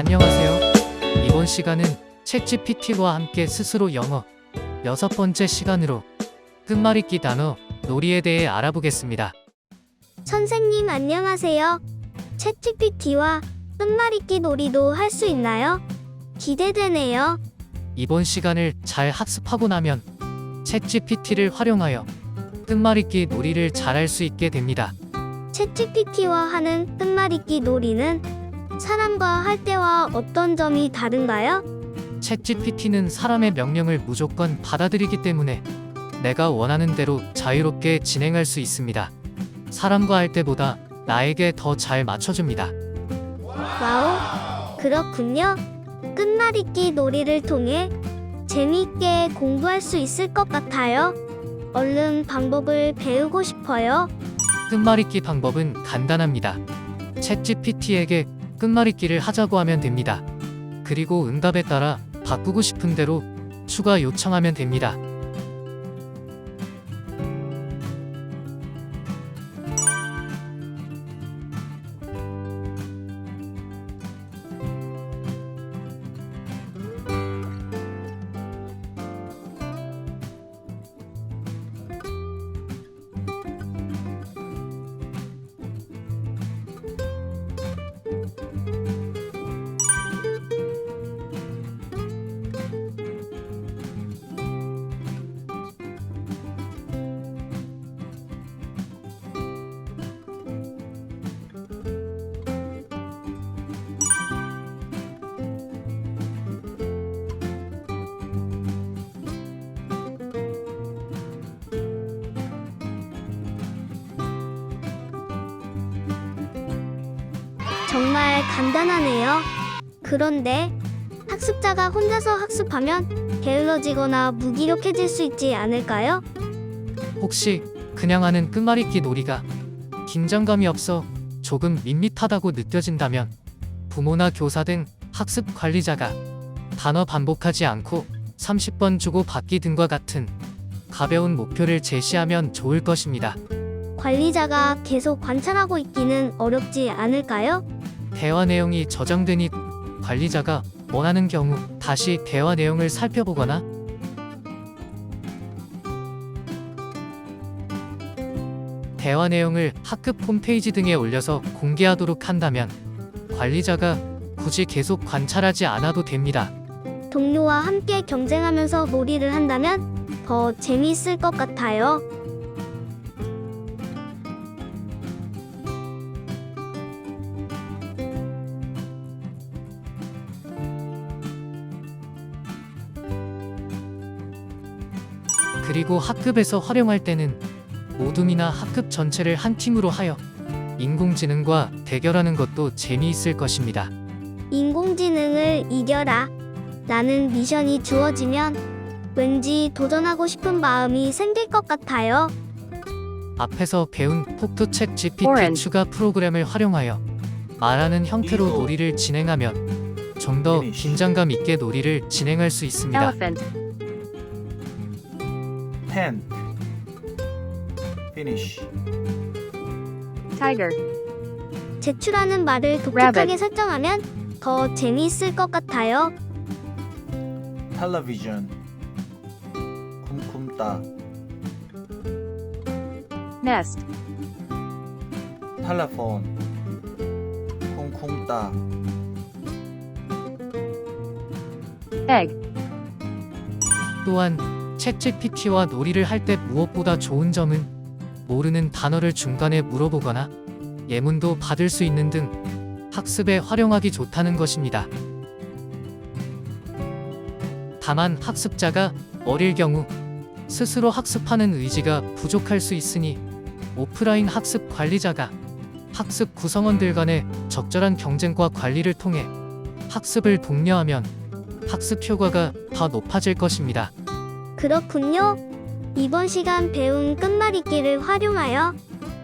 안녕하세요. 이번 시간은 챗GPT와 함께 스스로 영어 여섯 번째 시간으로 끝말잇기 단어 놀이에 대해 알아보겠습니다. 선생님 안녕하세요. 챗GPT와 끝말잇기 놀이도 할 수 있나요? 기대되네요. 이번 시간을 잘 학습하고 나면 챗GPT를 활용하여 끝말잇기 놀이를 잘할 수 있게 됩니다. 챗GPT와 하는 끝말잇기 놀이는 사람과 할 때와 어떤 점이 다른가요? 챗GPT는 사람의 명령을 무조건 받아들이기 때문에 내가 원하는 대로 자유롭게 진행할 수 있습니다. 사람과 할 때보다 나에게 더 잘 맞춰줍니다. 와우, 그렇군요. 끝말잇기 놀이를 통해 재미있게 공부할 수 있을 것 같아요. 얼른 방법을 배우고 싶어요. 끝말잇기 방법은 간단합니다. 챗GPT에게 끝말잇기를 하자고 하면 됩니다. 그리고 응답에 따라 바꾸고 싶은 대로 추가 요청하면 됩니다. 정말 간단하네요. 그런데 학습자가 혼자서 학습하면 게을러지거나 무기력해질 수 있지 않을까요? 혹시 그냥 하는 끝말잇기 놀이가 긴장감이 없어 조금 밋밋하다고 느껴진다면 부모나 교사 등 학습 관리자가 단어 반복하지 않고 30번 주고 받기 등과 같은 가벼운 목표를 제시하면 좋을 것입니다. 관리자가 계속 관찰하고 있기는 어렵지 않을까요? 대화 내용이 저장되니 관리자가 원하는 경우 다시 대화 내용을 살펴보거나 대화 내용을 학급 홈페이지 등에 올려서 공개하도록 한다면 관리자가 굳이 계속 관찰하지 않아도 됩니다. 동료와 함께 경쟁하면서 놀이를 한다면 더 재미있을 것 같아요. 그리고 학급에서 활용할 때는 모둠이나 학급 전체를 한 팀으로 하여 인공지능과 대결하는 것도 재미있을 것입니다. 인공지능을 이겨라. 라는 미션이 주어지면 왠지 도전하고 싶은 마음이 생길 것 같아요. 앞에서 배운 폭도책 GPT. 추가 프로그램을 활용하여 말하는 형태로. 놀이를 진행하면 좀 더. 긴장감 있게 놀이를 진행할 수 있습니다. Tent finish tiger, 제출하는 말을 독특하게 Rabbit. 설정하면 더 재미있을 것 같아요. television 쿰쿰따 nest, telephone 쿵쿵따 egg, 또한 챗GPT와 놀이를 할 때 무엇보다 좋은 점은 모르는 단어를 중간에 물어보거나 예문도 받을 수 있는 등 학습에 활용하기 좋다는 것입니다. 다만 학습자가 어릴 경우 스스로 학습하는 의지가 부족할 수 있으니 오프라인 학습 관리자가 학습 구성원들 간의 적절한 경쟁과 관리를 통해 학습을 독려하면 학습 효과가 더 높아질 것입니다. 그렇군요. 이번 시간 배운 끝말잇기를 활용하여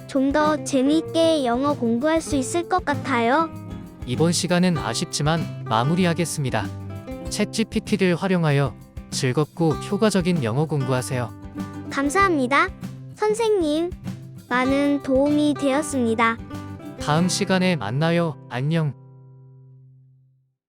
좀 더 재미있게 영어 공부할 수 있을 것 같아요. 이번 시간은 아쉽지만 마무리하겠습니다. 챗GPT를 활용하여 즐겁고 효과적인 영어 공부하세요. 감사합니다. 선생님, 많은 도움이 되었습니다. 다음 시간에 만나요. 안녕.